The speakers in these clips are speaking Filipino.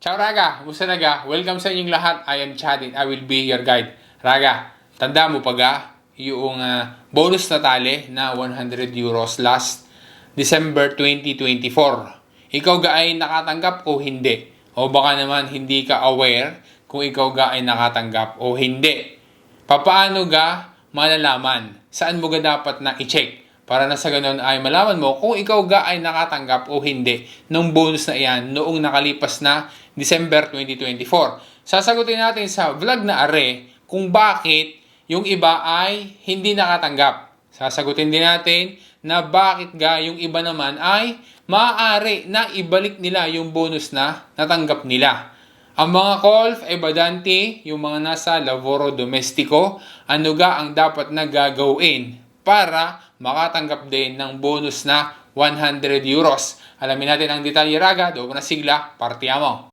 Ciao Raga! Musta na ga? Welcome sa inyong lahat. I am Chad and I will be your guide. Raga, tanda mo pa ga yung ah, bonus na tali na 100 euros last December 2024. Ikaw ga ay nakatanggap o hindi? O baka naman hindi ka aware kung ikaw ga ay nakatanggap o hindi. Papaano ga malalaman? Saan mo ga dapat na i-check? Para na sa ganun ay malaman mo kung ikaw ga ay nakatanggap o hindi ng bonus na iyan noong nakalipas na December 2024. Sasagutin natin sa vlog na are kung bakit yung iba ay hindi nakatanggap. Sasagutin din natin na bakit ga yung iba naman ay maaari na ibalik nila yung bonus na natanggap nila. Ang mga Colf Ebadante, yung mga nasa Lavoro Domestico, ano ga ang dapat na gagawin para makatanggap din ng bonus na 100 euros. Alamin natin ang detalye raga, doon na sigla, partiamo.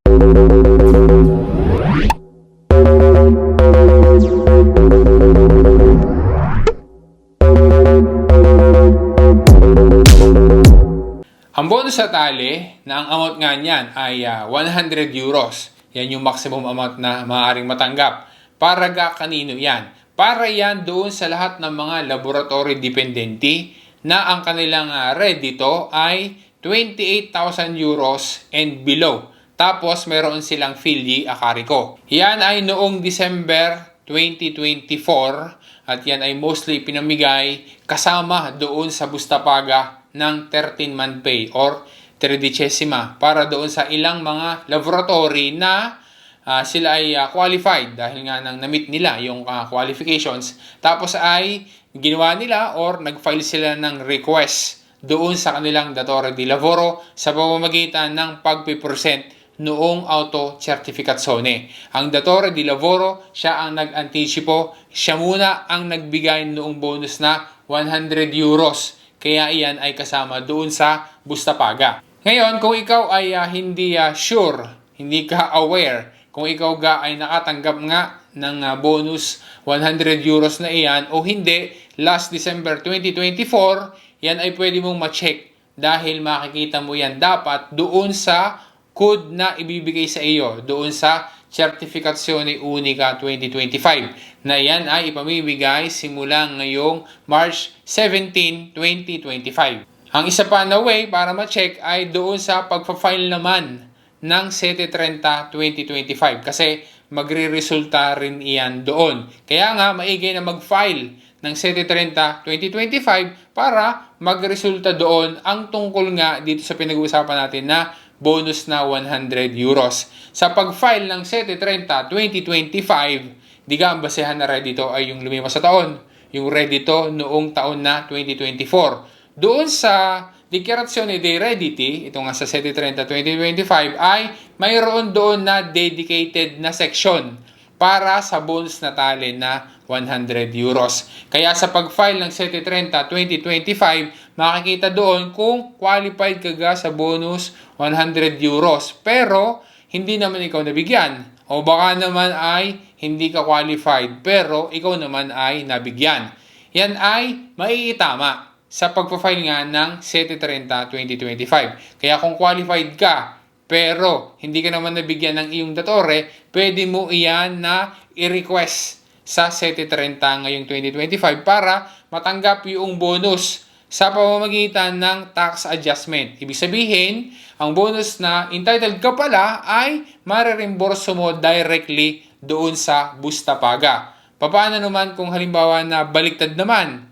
Ang bonus sa tali, na ang amount nga niyan ay ah, 100 euros. Yan yung maximum amount na maaaring matanggap. Para ga kanino yan? Para yan doon sa lahat ng mga laboratory dependenti na ang kanilang uh, dito ay 28,000 euros and below. Tapos meron silang Filii Acarico. Yan ay noong December 2024 at yan ay mostly pinamigay kasama doon sa Bustapaga ng 13-month pay or tredicesima para doon sa ilang mga laboratory na ah, sila ay ah, qualified dahil nga nang na-meet nila yung ah, qualifications tapos ay ginawa nila or nag-file sila ng request doon sa kanilang Datore di Lavoro sa pamamagitan ng pagpipresent noong auto certificazione. Ang Datore di Lavoro, siya ang nag-anticipo, siya muna ang nagbigay noong bonus na 100 euros. Kaya iyan ay kasama doon sa Bustapaga. Ngayon, kung ikaw ay ah, hindi ah, sure, hindi ka aware, kung ikaw ga ay nakatanggap nga ng ah, bonus 100 euros na iyan o hindi, last December 2024, yan ay pwede mong ma-check dahil makikita mo yan dapat doon sa code na ibibigay sa iyo doon sa Certificazione Unica 2025 na yan ay ipamimigay simula ngayong March 17, 2025. Ang isa pa na way para ma-check ay doon sa pagpa-file naman ng 730 2025 kasi magre-resulta rin iyan doon. Kaya nga maigay na mag-file ng 730 2025 para magresulta doon ang tungkol nga dito sa pinag-uusapan natin na bonus na 100 euros. Sa pag-file ng 730 2025, di ka ang basehan na ready to ay yung lumipas sa taon. Yung ready to noong taon na 2024. Doon sa Dichiarazione dei Redditi, ito nga sa 730 2025, ay mayroon doon na dedicated na section para sa bonus na tali na 100 euros. Kaya sa pag-file ng 730 2025, makikita doon kung qualified ka ga sa bonus 100 euros. Pero, hindi naman ikaw nabigyan. O baka naman ay hindi ka qualified, pero ikaw naman ay nabigyan. Yan ay maiitama sa pagpa-file nga ng 730 2025. Kaya kung qualified ka, pero hindi ka naman nabigyan ng iyong datore, pwede mo iyan na i-request sa 730 ngayong 2025 para matanggap yung bonus sa pamamagitan ng tax adjustment. Ibig sabihin, ang bonus na entitled ka pala ay maririmborso mo directly doon sa Bustapaga. Paano naman kung halimbawa na baliktad naman,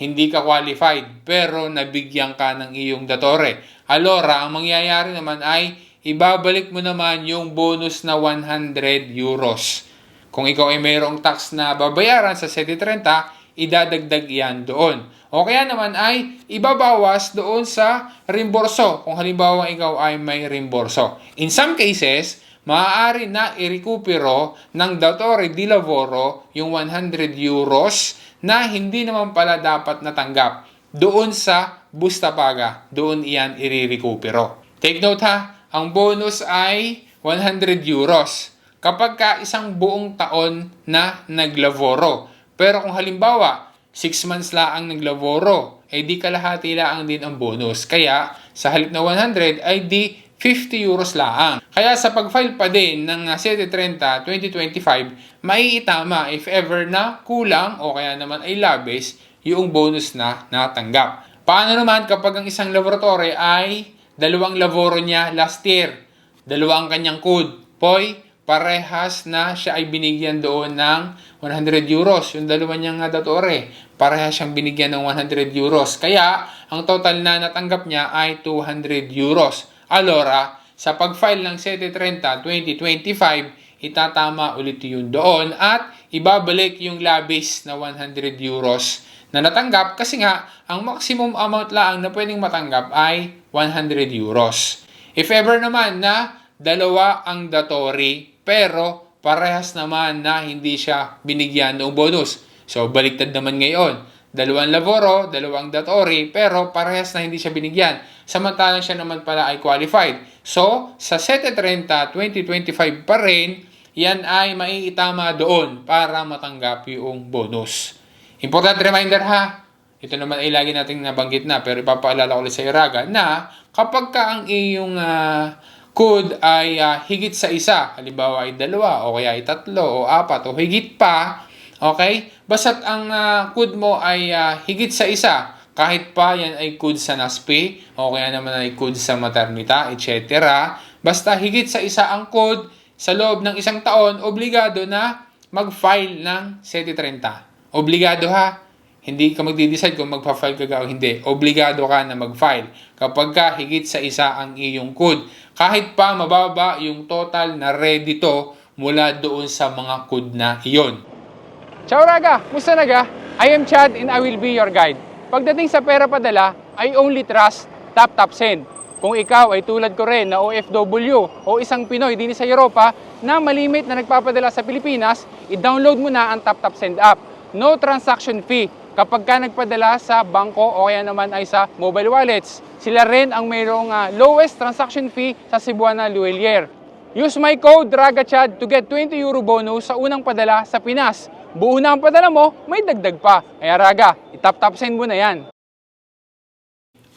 hindi ka qualified pero nabigyan ka ng iyong datore. Alora, ang mangyayari naman ay ibabalik mo naman yung bonus na 100 euros. Kung ikaw ay mayroong tax na babayaran sa 730, idadagdag yan doon. O kaya naman ay ibabawas doon sa rimborso kung halimbawa ikaw ay may rimborso. In some cases, maaari na i-recupero ng datore di lavoro yung 100 euros na hindi naman pala dapat natanggap doon sa Bustapaga. Doon iyan i-recupero. Take note ha, ang bonus ay 100 euros kapag ka isang buong taon na naglavoro. Pero kung halimbawa, 6 months lang ang naglavoro, eh di kalahati lang din ang bonus. Kaya, sa halip na 100 ay di 50 euros laang. Kaya sa pag-file pa din ng ah, 730 2025, maiitama if ever na kulang o kaya naman ay labis yung bonus na natanggap. Paano naman kapag ang isang laboratory ay dalawang laboro niya last year? Dalawa ang kanyang code. Poy, parehas na siya ay binigyan doon ng 100 euros. Yung dalawa niyang nga datore, parehas siyang binigyan ng 100 euros. Kaya, ang total na natanggap niya ay 200 euros. Alora, sa pag-file ng 730 2025, itatama ulit yun doon at ibabalik yung labis na 100 euros na natanggap kasi nga, ang maximum amount lang na pwedeng matanggap ay 100 euros. If ever naman na dalawa ang datori pero parehas naman na hindi siya binigyan ng bonus. So, baliktad naman ngayon. Dalawang laboro, dalawang datori, pero parehas na hindi siya binigyan. Samantalang siya naman pala ay qualified. So, sa 730 2025 pa rin, yan ay maiitama doon para matanggap yung bonus. Important reminder ha, ito naman ay lagi nating nabanggit na pero ipapaalala ko ulit sa Iraga na kapag ka ang iyong ah, code ay ah, higit sa isa, halimbawa ay dalawa o kaya ay tatlo o apat o higit pa, okay? Basta't ang ah, code mo ay ah, higit sa isa, kahit pa yan ay code sa NASPE o kaya naman ay code sa maternita, etc. Basta higit sa isa ang code sa loob ng isang taon, obligado na mag-file ng 730. Obligado ha. Hindi ka magde-decide kung magpa-file ka o hindi. Obligado ka na mag-file kapag ka higit sa isa ang iyong code. Kahit pa mababa yung total na ready to mula doon sa mga code na iyon. Ciao Raga! Musta naga? I am Chad and I will be your guide. Pagdating sa pera padala, I only trust Tap Tap Send. Kung ikaw ay tulad ko rin na OFW o isang Pinoy din sa Europa na malimit na nagpapadala sa Pilipinas, i-download mo na ang Tap Tap Send app. No transaction fee kapag ka nagpadala sa bangko o kaya naman ay sa mobile wallets. Sila rin ang mayroong ah, lowest transaction fee sa Cebuana Luelier. Use my code RAGACHAD to get 20 euro bonus sa unang padala sa Pinas. Buo na ang padala mo, may dagdag pa. Kaya Raga, itap-tap send mo na yan.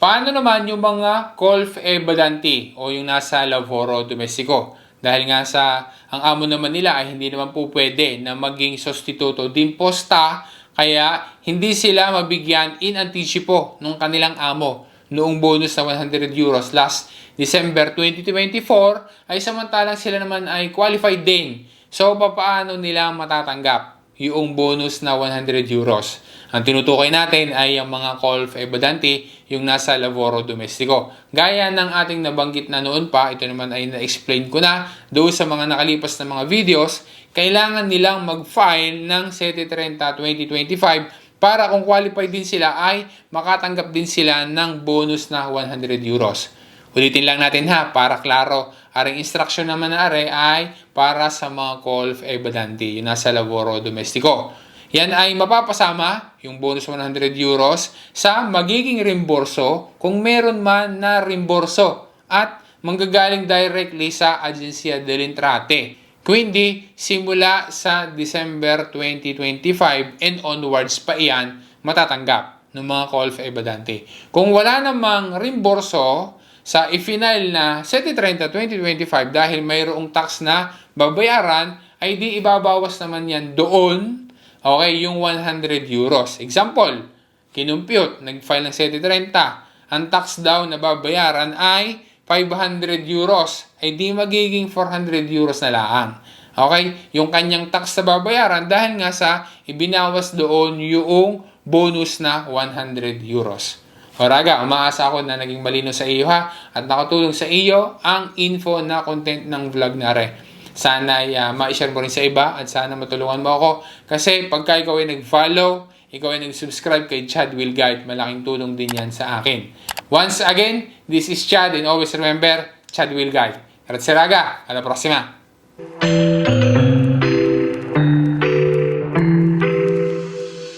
Paano naman yung mga Colf Ebadanti o yung nasa Lavoro Domestico? Dahil nga sa ang amo naman nila ay hindi naman po pwede na maging sostituto din posta kaya hindi sila mabigyan in anticipo ng kanilang amo noong bonus na 100 euros last December 2024 ay samantalang sila naman ay qualified din. So papaano nila matatanggap yung bonus na 100 euros? Ang tinutukoy natin ay ang mga Colf Ebadanti, yung nasa Lavoro Domestico. Gaya ng ating nabanggit na noon pa, ito naman ay na-explain ko na doon sa mga nakalipas na mga videos, kailangan nilang mag-file ng 730 2025 para kung qualified din sila ay makatanggap din sila ng bonus na 100 euros. Ulitin lang natin ha, para klaro. Aring instruction naman na are ay para sa mga Colf Ebadanti, yung nasa Lavoro Domestico. Yan ay mapapasama, yung bonus 100 euros, sa magiging rimborso kung meron man na rimborso at manggagaling directly sa Agencia dell'Entrate. Quindi, simula sa December 2025 and onwards pa iyan matatanggap ng mga Colf Ebadanti. Kung wala namang rimborso sa ifinal na 730 2025 dahil mayroong tax na babayaran, ay di ibabawas naman yan doon Okay, yung 100 euros. Example, kinumpute, nag-file ng 730. Ang tax daw na babayaran ay 500 euros. Ay di magiging 400 euros na laang. Okay? Yung kanyang tax na babayaran dahil nga sa ibinawas doon yung bonus na 100 euros. O Raga, umaasa ako na naging malino sa iyo ha at nakatulong sa iyo ang info na content ng vlog na re. Sana uh, ma-share mo rin sa iba at sana matulungan mo ako. Kasi pagka ikaw ay nag-follow, ikaw ay nag-subscribe kay Chad Will Guide, malaking tulong din yan sa akin. Once again, this is Chad and always remember, Chad Will Guide. At Seraga, a la próxima!